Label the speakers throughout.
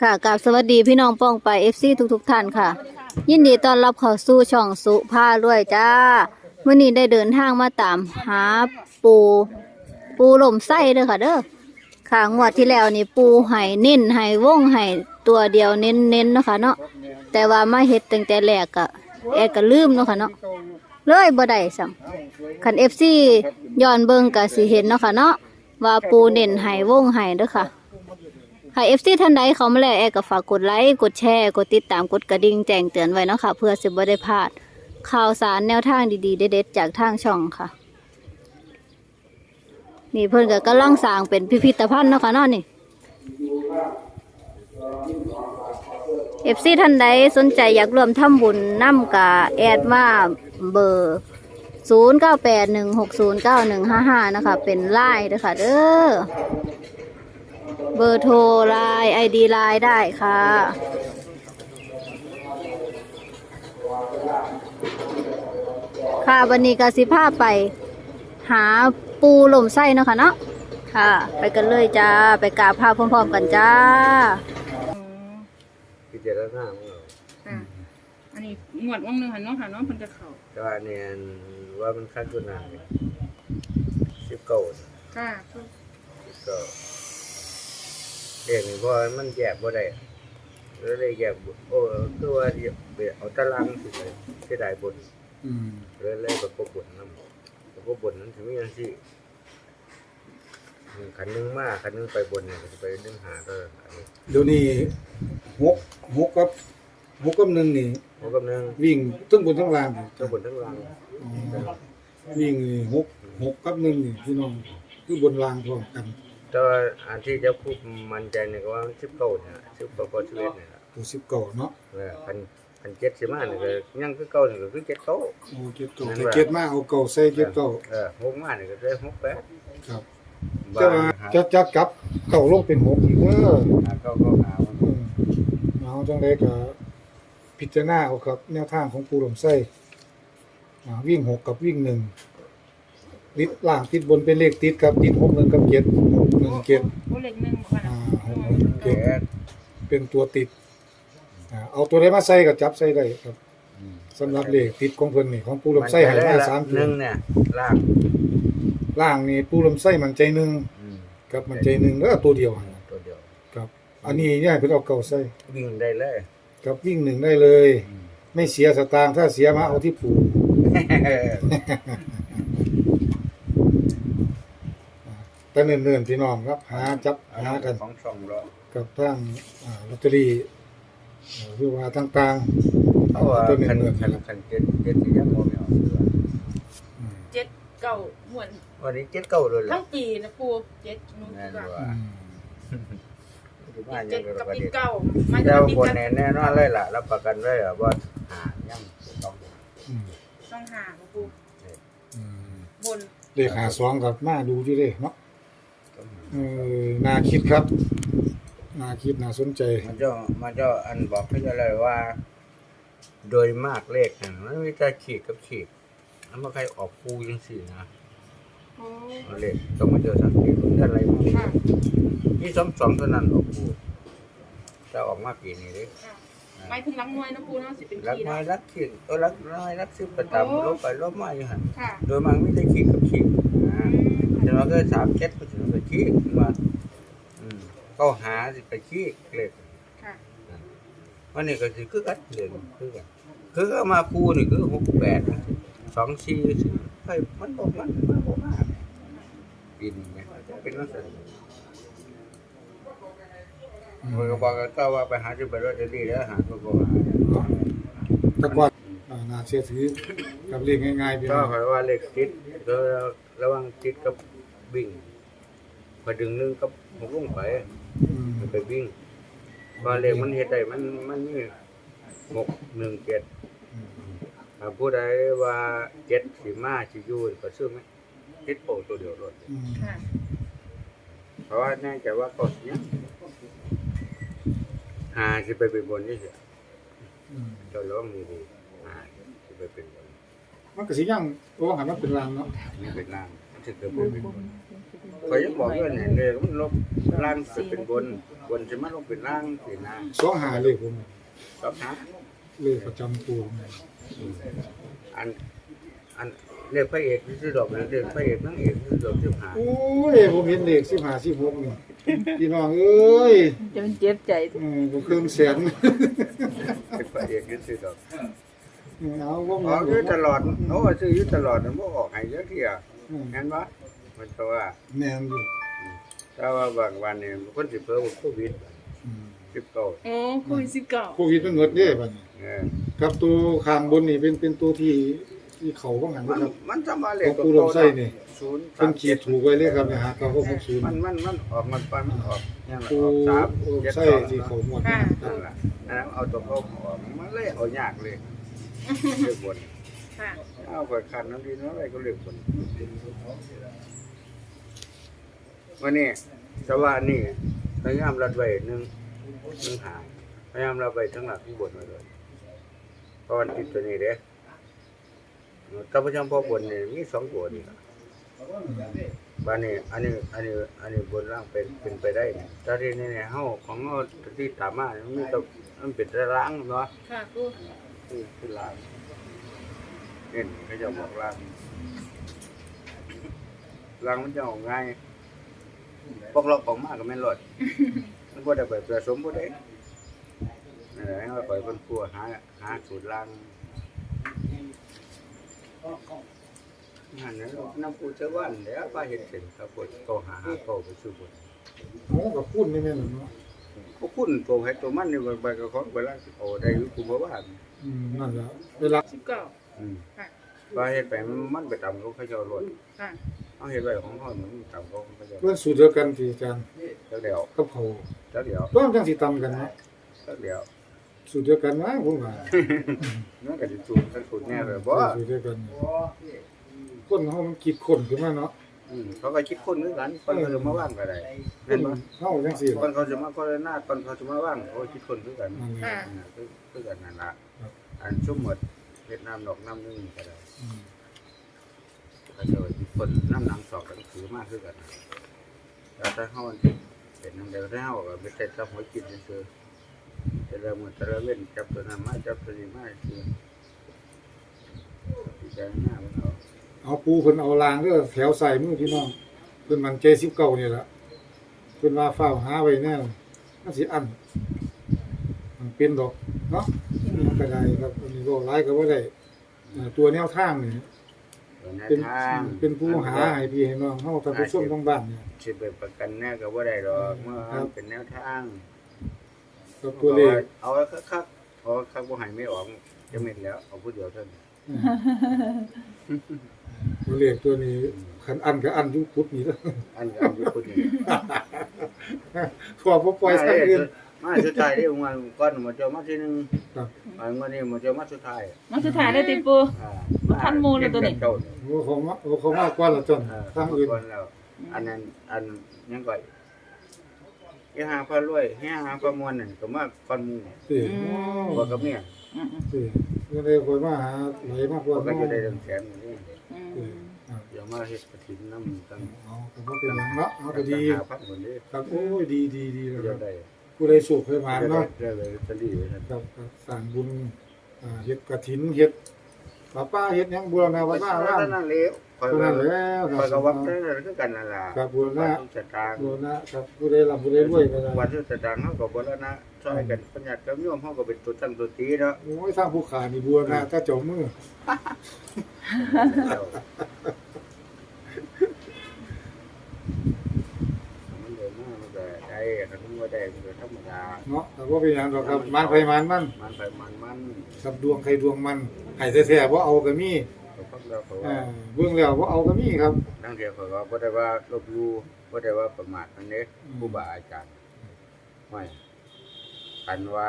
Speaker 1: ค่ะกับสวัสดีพี่น้องป้องไปเอฟซีทุกๆท่านค่ะ ยินดีต้อนรับเข้าสู่ช่องสุภาด้วยจ้าเมื่อนี้ได้เดินทางมาตามหาปู ปูหล่มไส้เด้อค่ะเด้อค่ะงวดที่แล้วนี่ปูไห้เน้นไห้วงไห้ตัวเดียวเน้นเน้นเนาะค่ะเนาะแต่ว่ามาเฮ็ดตั้งแต่แรกก็แอดก็ลืมเนาะค่ะเนาะเลยบ่ได้ซ้ำคัน FC ย้อนเบิ่งก็สิเห็นเนาะค่ะเนาะว่าปูเน้นไห้วงไห้เด้อค่ะ ค่ะ FC ท่านใดเขามาแล้วแอร์ก็ฝากกดไลค์กดแชร์ กดติดตามกดกระดิ่งแจ้งเตือนไว้เนาะค่ะเพื่อสิบ่ได้พลาด ข่าวสารแนวทางดีๆเด็ดๆจากทางช่องค่ะ นี่เพิ่อนก็กำลังสร้างเป็นพิพิธภัณฑ์เนาะค่ะเนาะนี่ FC ท่านใดสนใจอยากร่วมทำบุญนํกะแอดมาเบอร์0981609155นะคะ เป็นไลน์เด้อค่ะเด้อ เบอร์โทรไลน์ไอดีไลน์ได้ค่ะ ค่ะวันนี้กสิภาไป หาปูหล่มไส้เนาะค่ะเนาะค่ะ ไปกันเลยจ้า ไปกราบพระพร้อมๆกันจ้า
Speaker 2: พิจารณาของเรา
Speaker 3: ค่ะอันนี้งวดว่างหนึงหันเนาะค่ะเนาะเพิ่นจะเข้า
Speaker 2: แต่ว่าเนี่ยว่ามันคัดตัวหนาสิบเก้า
Speaker 3: ค่ะ
Speaker 2: สิบเก้า เด็กนี่เพราะมันแยกบ่ได้แล้วเลยแยกบ่โอ้คือว่าเดี๋ยวเอาตารางสิไปเสียดายบน
Speaker 4: อืม
Speaker 2: เลยเลยประกบบนนำประกบบนนั้นถึงมีอย่างสิขันหนึงมาขันหนึงไปบนเนี่ยก็จะไปหนึงหาก็อันนี้
Speaker 4: เดี๋ยวนี้หกหกกับหกกับหนึ่งนี่
Speaker 2: หัวกับหนึง
Speaker 4: วิ่งทั้งบนทั้งล่าง
Speaker 2: ทั้งบนทั้งล่าง
Speaker 4: อ๋อวิ่งนี่หกหกกับหนึ่งนี่พี่น้องคือบนล่างพร้อมกัน
Speaker 2: แต่ว่าอันที่จะควบมันใจเนี่ยก็ว่าสิบเก้าเนี่ยสิบเก้าก็ชีวิตเนี่ยแหละ
Speaker 4: ตัวสิบเก่าเนาะ
Speaker 2: เออพันพันเจ็ดสิมาเนี่ยก็ยังคือเก่าเนี่ยก็คือเจ็ดเก้า
Speaker 4: โอ้เก็บเก่าแต่เก็บมาเอาเก่าใส่เก็บเก่า
Speaker 2: เออหกมาเนี่ยก็ได้หกแปด
Speaker 4: ครับ
Speaker 2: บ้า
Speaker 4: แต่ว่าจะจะกลับเก่าลงเป็นหกอีกเด้อ
Speaker 2: หาเก้าเก้าหามัน
Speaker 4: อืมเอาจังไดก็พิจารณาเอาครับ แนวทางของปูหลมไส้อ่าวิ่งหกกับวิ่งหนึ่ง ติดล่างติดบนเป็นเลขติดครับติดหกหนึ่งกับเจ็ดหกหนึ่งเจ็ด
Speaker 3: โอ้เล็กหนึงบ่ค่ะ
Speaker 4: อ่า
Speaker 3: นะ
Speaker 4: หกหนึ่ง
Speaker 2: แป
Speaker 4: เจ็ด
Speaker 2: ด
Speaker 4: เป็นตัวติดอ่าเอาตัวใดมาใส่ก็จับใส่ได้ครับสำหรับเลขติดของเพิ่นนี่ของปูลมไส้ให้มาสาม
Speaker 2: ห
Speaker 4: ตัว
Speaker 2: นึ่งเนี่ยล่าง
Speaker 4: ล่างนี่ปูลมไส้มันใจหนึ่ง
Speaker 2: อืม
Speaker 4: กับมันใจหนึ่งแล้วตัวเดียวหั่นล่ะ
Speaker 2: ตัวเดียว
Speaker 4: ครับ อันนี้เนี่ยเพิ่นเอาเก่าใส่
Speaker 2: วิ่งได้เลย
Speaker 4: กับวิ่งหนึ่งได้เลยไม่เสียสตางค์ถ้าเสียมาเอาที่ปู แต่เนิ่นๆพี่น้องครับ หาจับหากัน
Speaker 2: ของสองรอบ
Speaker 4: กับทางอ่าลอตเตอรี่เอ่อหรือว่าต่างๆ
Speaker 2: เพราะว่า
Speaker 4: ตัว
Speaker 2: คัน
Speaker 4: เนิ่นๆ
Speaker 2: คั
Speaker 4: นี่
Speaker 2: น
Speaker 4: ล่ะ
Speaker 2: คันเจ็ดเจ็ดที่ยังโมไม่ออกเลย
Speaker 4: อืม
Speaker 3: เจ็ดเก้าหวน
Speaker 2: วันนี้เจ็ดเก้าเลยแหละ
Speaker 3: ทั้งปีนะปูเจ็ดหนู
Speaker 2: แน่น
Speaker 3: ก็
Speaker 2: ว่า
Speaker 4: อืม
Speaker 2: ที่บ้านยั
Speaker 3: เจ็
Speaker 2: ง
Speaker 3: ด
Speaker 2: ก็
Speaker 3: กับ
Speaker 2: ประ
Speaker 3: ปี
Speaker 2: เด็น
Speaker 3: เก้ามัน
Speaker 2: แล้
Speaker 3: จะ
Speaker 2: ว
Speaker 3: ปี
Speaker 2: คน
Speaker 3: กัน
Speaker 2: แน่นอนเลยล่ะรับประกันเลยอะว่าหายังต้อง
Speaker 4: อืม
Speaker 3: ต้องหาปู
Speaker 4: อืม
Speaker 3: บน
Speaker 4: เลขหาสองกับมาดูอยู่เด้เนาะ
Speaker 2: ต้องหา
Speaker 4: เออน่าคิดครับน่าคิดน่าสนใจ
Speaker 2: มันจะมันจะอันบอกเขาจะเลยว่า โดยมากเลขนั่นมันมีแต่ขีดกับขีดแล้วมันใครออกคูจังสี่นะ
Speaker 3: โอ้
Speaker 2: เอาเลขต้องมาเจอสังเกตว่าอะไรบ้าง
Speaker 3: ค่ะ
Speaker 2: นี่สองสองเท่านั้นออกคูจะออกมาปีนี้เลย
Speaker 3: ค่ะหมายถึงลังหน่วยนะปูเนาะสิเป็น
Speaker 2: รัก
Speaker 3: ขีด
Speaker 2: น้อย
Speaker 3: นะ
Speaker 2: รักขีดเออรักน้อยรักสิบประจำลบไปลบมาอยู่หัน
Speaker 3: ค่ะ
Speaker 2: โดยมากไม่ได้ขีดกับขีด
Speaker 3: อื
Speaker 2: นะ
Speaker 3: ม
Speaker 2: จะมาก็สามเจ็ดก็ถึงไปขีดมาอืมก็หาสิไปขีดเลข
Speaker 3: ค่ะ
Speaker 2: วันนี้ก็คือคือกันเรียนคือกันคือเอามาคูนี่คือหกแปดสองสี่สิใช่มันบอกมันมันบอกมากปีนี้ไงเป็นลักษณะมันก็บอกกันก็ว่าไปหาจุดเบร์รถเดลี่แล้วหาตัวก็หา
Speaker 4: ตะกวาดอ่าน่าเชื่อถือกับเลขง่ายๆพี่
Speaker 2: ก็
Speaker 4: น้อง
Speaker 2: หมายว่าเลขติดก็ระวังติดกับ วิ่งพอดึงหนึงกับหกลงไป
Speaker 4: อืม
Speaker 2: มันไปวิ่งว่าเลขมันเฮ็ดได้มันมันนี่หกหนึ่งเจ็ดถ้าผู้ใดว่าเจ็ดสิมาสิอยู่ก็ซื้อไหมคิดโปตัวเดียวรถ
Speaker 4: อืม
Speaker 3: ค่ะ
Speaker 2: เพราะว่าแน่ใจว่าก็สิยังหาสิไปเป็นบนนี่สิ
Speaker 4: อืม
Speaker 2: เจ้าร้องดีดีหาสิไปเป็นบน
Speaker 4: มันก็สิยังโอ้หันมาเป็นรางเนาะ
Speaker 2: นี่เป็นล่าง มันสิเกิดไปเป็นบน
Speaker 4: เอ
Speaker 2: ข่อยยังบอกว่าเนี่ยเลยมันลบล่างสิเป็นบน บนสิมาลงเป็นล่างสินะ
Speaker 4: สองหาเลยผม
Speaker 2: ครับนะ
Speaker 4: เลยประจำตัวผม
Speaker 2: อันอันเรียกพระเอกที่สุดดอกเรียกพระเอกนางเอกที่สุดดอกที่หา
Speaker 4: โอ้ยผมเห็นเลขสิบห้าสิบหกนี่พี่น้องเอ้ย
Speaker 3: จะมันเจ็บใจ
Speaker 4: เออบ่เครื่องแสน
Speaker 2: เป็นพระเอกที่สุดดอก
Speaker 4: เอาบ่
Speaker 2: อ
Speaker 4: มา
Speaker 2: อกอยู่ตลอดโอ้ซื้ออยู่ตลอดมันบ่ออกให้เยอะเที่ย
Speaker 4: อืม
Speaker 2: งั้นบ่มันก็ว่า
Speaker 4: แน่นอยู่
Speaker 2: ถ้าว่าบางวันเนี่ยคนสิเพิ่มโควิด
Speaker 4: อืม
Speaker 2: สิบเก้า
Speaker 3: โอ้โควิดสิบเก้า
Speaker 4: โควิดมันหมดเด้บัดนี้
Speaker 2: เออ
Speaker 4: ครับตัวข้างบนนี่เป็นเป็นตัวที่ที่เขาบ้างหัน
Speaker 2: มัน
Speaker 4: นะครับ
Speaker 2: มันสมาเล
Speaker 4: ข
Speaker 2: ข
Speaker 4: องผู้ลงไส้นี่
Speaker 2: ศูนย์
Speaker 4: เพิ่นขีดถูกไว้เลยครับนะฮะเก้าหกหกศูนย์
Speaker 2: มันมันมันออกมันไปมันออกยังไง
Speaker 4: ผู้
Speaker 2: ออกสาม
Speaker 4: ผู้
Speaker 2: เจ็ด
Speaker 4: ไส้
Speaker 2: สอง
Speaker 4: ที่เขาหมด
Speaker 3: ค่ะ
Speaker 2: นั่นแหละอันนั้นเอาตัวเขาออกมันเลยเอายากเลยเรียกบน
Speaker 3: ค่ะ
Speaker 2: เอาไปขันน้ำดีน้ำอะไรก็เรียกบนวันนี้สว่านี่พยายามรัดไว้หนึ่งหนึ่งหางพยายามรัดไว้ทั้งหลักทั้งบนไว้เลยเพราะวันติดตัวนี้เด้ถ้าประจำพอบนนี่มีสองตัวนี่ล่ะบ้านนี้อันนี้อันนี้อันนี้บนล่างเป็นเป็นไปได้เนี่ยแต่ที่นี่เนี่ยเฮาของเฮาที่ตามมาเนี่ยมันมีแตัวมันเป็นแต่ล้างเนาะ
Speaker 3: ค่ะกู
Speaker 2: คือคือล้าง เห็นเขาจะบอกล้างล้างมันจะออกง่ายพวกเราของมากก็ไม่นรอดมันบ่ได้ไปผสมบ่ได้นั่นแหละให้เราปล่อยคนครัวหาหาสูตรล้างนั่นนะน้ำปูเจ้าวันเดี๋ยวป้าเห็นเสร็จครับปวดก็หาหาก็ไปสู้บน
Speaker 4: เอากับพูดนี่แม่นล่ะเนาะ
Speaker 2: ก็คุณตัวให้ตัวมันนี่ไปก็ของไปล้างโอ้ได้อยู่กูบ่ว่า
Speaker 4: อืมนั่นล่ะเวลา
Speaker 3: สิบเก้า
Speaker 2: อืม
Speaker 3: ค่ะ
Speaker 2: ว่าเฮ็ดไปมันไปตามเขาเขาเจ้ารถ
Speaker 3: ค่ะ
Speaker 2: เอาเฮ็ดไว้ของเขามันตามเขาเขาเจ้า
Speaker 4: เรื่องสูตรเดียวกันที่อาจารย์
Speaker 2: จักเดียว
Speaker 4: กับเขา
Speaker 2: จักเดียว
Speaker 4: ต้องจังสิตำกันเนาะ
Speaker 2: จักเดียว
Speaker 4: สูตรเดียวกันวะผมว่า
Speaker 2: นั่นก็สิสูตรทั้งสูตรแน่เลยบ่
Speaker 4: สูตรเดียวกันคนเฮามันคิดคนขึ้นมาเนาะ
Speaker 2: อืมเขาก็คิดคนคือกันคนเขาจะมาว่างก็ได้
Speaker 4: ค
Speaker 2: เห็น
Speaker 4: น
Speaker 2: บ่
Speaker 4: เฮาจังซี่
Speaker 2: คนเขาจะมาโฆษณาคนเขาจะมาว่างเขาคิดคนคือกัน
Speaker 4: นั่นแหละ
Speaker 3: ค่ะ
Speaker 2: อ่าคือคือกันนั่นล่ะ
Speaker 4: ครับ
Speaker 2: อันชุ่มหมด เวียดนามดอกน้ำนึงก็ได้
Speaker 4: อืม
Speaker 2: เขาเจะคิดคนน้ำหนังสอกกันถือมากคือกันแต่ถ้าเฮาเป็นน้ำเดียวถ้าเฮาก็ไปใส่ซับหัวกินซื่อแต่ละมื้อแต่ละเว้นจับตัวนั้นมาจับตัวนี้มาคือพิจารณามันเอา
Speaker 4: เอาปูเพิ่นเอาลางเด้อแถวใส่มือพี่น้องเพิ่นมันใจสิบเก่านี่แหละเพิ่นว่าฟ้าหาไว้แน่มันสิอัน มันเป็นดอกเนาะมันก็ได้ครับอันนี้ก็หลายก็บ่ได้อ่าตัวแนวทางนี่
Speaker 2: ตัวแนว
Speaker 4: เป็น
Speaker 2: ทาง
Speaker 4: เป็นผู้หาให้พี่ให้น้องเฮาท่านผู้ชมทางบ้านเนี่ย
Speaker 2: สิไปประกันแน่ก็บ่ได้ดอกเมื่อ
Speaker 4: ครับ
Speaker 2: เป็นแนวทาง
Speaker 4: กับตัวเลข
Speaker 2: เอาไว้คักๆเอาคักบ่ให้ไม่ออกจะเม็ดแล้วเอาผู้เดียวเท่านั้น
Speaker 4: ตัวเลขตัวนี้คันอันก็อันอยู่พุดนี่เด้อ
Speaker 2: อันก็เอาอยู่ผู้เดียว
Speaker 4: พอบ่ปล่อยสักอื่น
Speaker 2: มาสุดท้ายที่วันก่อนมาเจอมาที่หนึง
Speaker 4: ครับ
Speaker 2: อันวันนี้มาเจอมาสุดท้าย
Speaker 3: มาสุดท้ายได้ติปู
Speaker 2: อ่า
Speaker 3: บ่ทันหมู่เลยตัวนี้
Speaker 2: เจ้า
Speaker 4: โอ้เขามาโอ้เขามากกว่าละจน
Speaker 2: อ่า
Speaker 4: ทางอื่น
Speaker 2: ก่อนแล้วอันนั้นอันยังก่อยเฮียหาพระรวยเฮียหาพระมวลนั่นก็มาก่อนหมู่
Speaker 4: สิ
Speaker 2: บ่กับเมีย
Speaker 3: อืมอืม
Speaker 4: สิก็เลยคอยมาหาไหลมากก
Speaker 2: บ่
Speaker 4: ว่า
Speaker 2: ก็
Speaker 4: เนาะ
Speaker 2: จะได้เรื่องแสนนี่
Speaker 3: อื
Speaker 4: เอ
Speaker 3: ม
Speaker 4: อครับ
Speaker 2: เดี๋ยวมาเฮ็ดกฐินนำตั้ง
Speaker 4: เอาก็บ่เป็นหยังเนาะเอาก็ดี
Speaker 2: หาพระหมดเลย
Speaker 4: ครับโอ้ยดีดีดีแล้วค
Speaker 2: เดี๋
Speaker 4: รั
Speaker 2: ยว
Speaker 4: บ
Speaker 2: ได้
Speaker 4: ผู้ใดสุขเคยมานเนาะ
Speaker 2: เดี๋ยลอตเตอรี่ไว้ท่น
Speaker 4: ครับครับสร้างบุญอ่าเฮ็ดกฐินเฮ็ดป้าป้าเฮ็ดหยังบูรณาวัดว่าว่า
Speaker 2: เท่านั้นแล้วคอย
Speaker 4: เท่า
Speaker 2: ว่า
Speaker 4: นั้นแล้วค
Speaker 2: คอยก็
Speaker 4: รับ
Speaker 2: วัดเท่านั้นคือกันนั่นล่ะ
Speaker 4: ครับบูรณะ
Speaker 2: วัดทุกสตาง
Speaker 4: บูรณะครับผู้ใดร่ำผู้ใดรวยก็ได้
Speaker 2: วัดทุกสตางเฮาก็บ่ละนะช่วยกันปัญญากับโยมเฮาก็เป็นตัวตั้งตัวตีเนาะ
Speaker 4: โอ้ยทางผู้ขานี่บูรณะถ้าเจ้ามือ
Speaker 2: มันเดินมามัน ก็ได้คันบ่ได้มันก็ธรรมดา
Speaker 4: เนาะแต่ว่าเป็นหยังดอกครับมันไผมันมัน
Speaker 2: มันไปมันมัน
Speaker 4: กับดวงใครดวงมันให้แท้ๆบ่เอาก็มี
Speaker 2: ก็ฟังแล้วก็
Speaker 4: อ่า
Speaker 2: ว่า
Speaker 4: เบิ่งแล้วบ่เอาก็มีครับ
Speaker 2: ทั้งเดียวก็ว่าบ่ได้ว่าลบหลู่บ่ได้ว่าประมาทอันนี้ครูบาอาจารย์ไม่คันว่า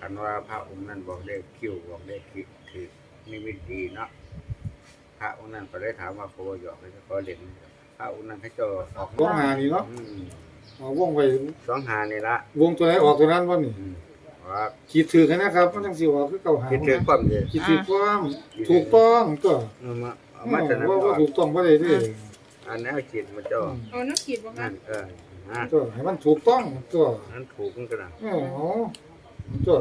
Speaker 2: คันว่าพระองค์นั้นบอกได้คิวบอกได้คิดถือนิมิตดีเนาะพระองค์นั้นก็ได้ถามว่าเขาบ่หยอกให้เขาเล่นพระองค์นั้นให้เจ้าออก
Speaker 4: วงหานี่เนาะ
Speaker 2: อืม
Speaker 4: เอาวงไว้
Speaker 2: สองหานี่ละ
Speaker 4: วงตัวไหนออกตัวนั้นบ่นี่
Speaker 2: อืมว่า
Speaker 4: คิดถือกันนะครับมันจังสิออกคือเก่าหา
Speaker 2: คิดถึงความดี
Speaker 4: คิดถือความถูกต้องตัว
Speaker 2: เอามาเอา
Speaker 4: อื
Speaker 2: มาจากนั้น
Speaker 4: ว่า
Speaker 2: อ
Speaker 4: ว่า
Speaker 2: อก
Speaker 4: ถูกต้องบ่ได้เด้
Speaker 2: อันแนวจิตมันเจ้า
Speaker 3: เอานักขีดบ่คะ
Speaker 2: นั่นเออนะ
Speaker 4: ตัวให้มันถูกต้องตัว
Speaker 2: นั้นถูกมันก็นะ
Speaker 4: เออเอาตัว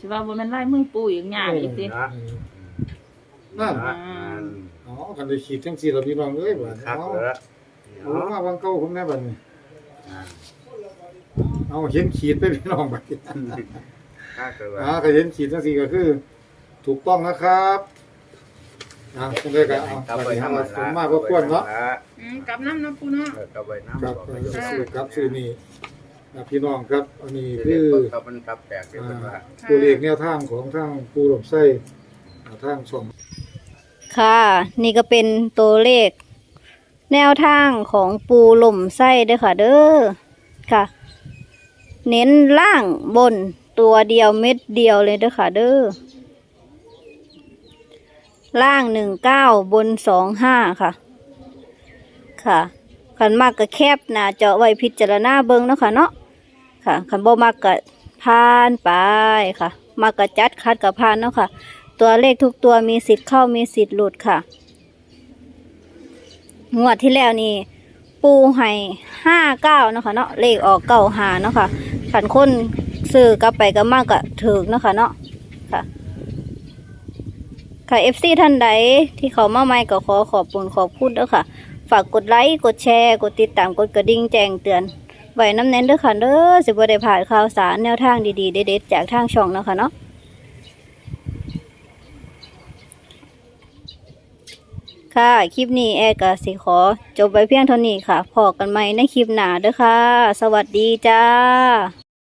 Speaker 5: สิว่าบ่แม่นลายมือปู่อีกยากอีกติ
Speaker 2: นะ
Speaker 4: นั่น
Speaker 2: นะ
Speaker 4: อ๋อกันได้ขีดจังซี่ล่ะพี่น้องเอ้ยบัด
Speaker 2: ครับ
Speaker 4: เอา
Speaker 2: เออ
Speaker 4: เอามาบางเก่าผมแน่บัดนี้
Speaker 2: อ่า
Speaker 4: เอาเห็นขีดไปพี่น้องบัดนี้
Speaker 2: ถ้าเกิดว่า
Speaker 4: อ่าก็เห็นขีดจังซี่ก็คือ ถูกต้องนะครับอ่าจังได๋ก็เอา
Speaker 2: กลับ
Speaker 4: บัด
Speaker 2: ไป
Speaker 4: นี้
Speaker 2: ทำ
Speaker 4: เอา
Speaker 2: มัน
Speaker 4: สมมาบ่ควรเนาะ
Speaker 3: อืมกลับน้ำนะปูเนาะ
Speaker 2: เออกลับไปน้ำ
Speaker 4: ครับ
Speaker 2: บอก
Speaker 4: เอ
Speaker 2: ไป
Speaker 4: อ
Speaker 2: อยู่
Speaker 4: ซื้อครับซื้อนี่อ่าพี่น้องครับ อันนี้
Speaker 2: เรี
Speaker 4: คื
Speaker 2: ยก
Speaker 4: อ
Speaker 2: เพิ่นครับมันครับแตกเดี๋ยวมันว่า
Speaker 4: ตัวเลขแนวทางของทางปูหลมไส้อ่าทางช่อง
Speaker 1: ค่ะ นี่ก็เป็นตัวเลข แนวทางของปูหล่มไส้เด้อค่ะเด้อค่ะ เน้นล่างบนตัวเดียวเม็ดเดียวเลยเด้อค่ะเด้อล่างหนึ่งเก้าบนสองห้าค่ะ ค่ะขันมากก็แคบหน้าเจาะไว้พิจารณาเบิ้งเนาะค่ะเนาะค่ะขันบ่มากก็พานไปค่ะ มากก็จัดคัดกับพานเนาะค่ะ ตัวเลขทุกตัวมีสิทธิ์เข้ามีสิทธิ์หลุดค่ะ งวดที่แล้วนี่ ปูให้ห้าเก้านะคะเนาะเลขออกเก้าหาเนาะค่ะขันคนซื้อกลับไปก็มากก็ถึกนะคะเนาะค่ะค่ะเอฟซีท่านใดที่เขามาใหม่ก็ขอขอบคุณขอบคุณเด้อค่ะ ฝากกดไลค์กดแชร์ กดติดตามกดกระดิ่งแจ้งเตือนไว้น้ำเน้นเด้อค่ะเด้อสิบ่ได้ผ่านข่าวสารแนวทางดีๆ เด็ดๆจากทางช่องนะคะเนาะ ค่ะ คลิปนี้แอร์ก็สิขอ จบไว้เพียงเท่านี้ค่ะพอกันใหม่ในคลิปหน้าเด้อค่ะ สวัสดีจ้า